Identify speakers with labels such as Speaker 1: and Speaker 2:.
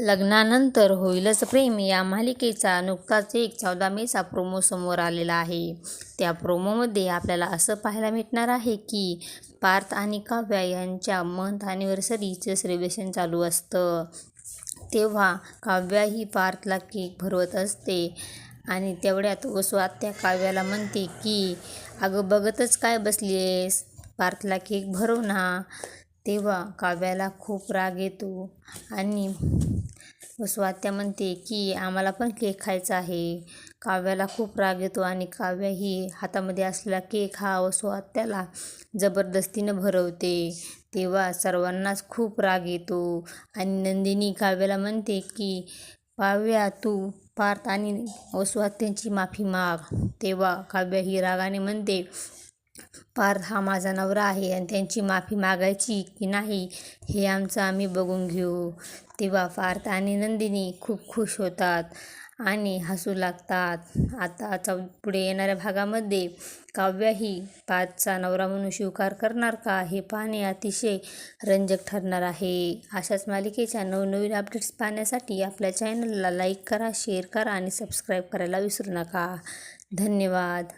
Speaker 1: लग्नानंतर होईलच प्रेम. या मालिकेचा नुकताच एक चौदा मेचा प्रोमो समोर आलेला आहे. त्या प्रोमोमध्ये आपल्याला असं पाहायला भेटणार आहे की पार्थ आणि काव्या यांच्या मंथ ॲनिव्हर्सरीचं सेलिब्रेशन चालू असतं. तेव्हा काव्या ही पार्थला केक भरवत असते आणि तेवढ्यात वसुआत आत्या काव्याला म्हणते की अगं बघतच काय बसली आहेस पार्थला केक भरव ना. तेव्हा काव्याला खूप राग येतो आणि स्वात्या म्हणते की आम्हाला पण केक खायचा आहे. काव्याला खूप राग येतो आणि काव्या ही हातामध्ये असलेला केक हा स्वात्याला जबरदस्तीनं भरवते. तेव्हा सर्वांनाच खूप राग येतो आणि नंदिनी काव्याला म्हणते की काव्या तू पार्थ आणि वसू माफी माग. तेव्हा काव्या ही रागाने म्हणते पार्थ हा माझा नवरा आहे आणि त्यांची माफी मागायची की नाही हे आमचं आम्ही बघून घेऊ. तेव्हा पार्थ आणि नंदिनी खूप खुश होतात आणि हसू लागतात. आता चौ पुढे येणाऱ्या भागामध्ये काव्याही पाचचा नवरा म्हणून स्वीकार करणार का हे पाहणे अतिशय रंजक ठरणार आहे. अशाच मालिकेच्या नवनवीन अपडेट्स पाहण्यासाठी आपल्या चॅनलला लाईक करा शेअर करा आणि सबस्क्राईब करायला विसरू नका. धन्यवाद.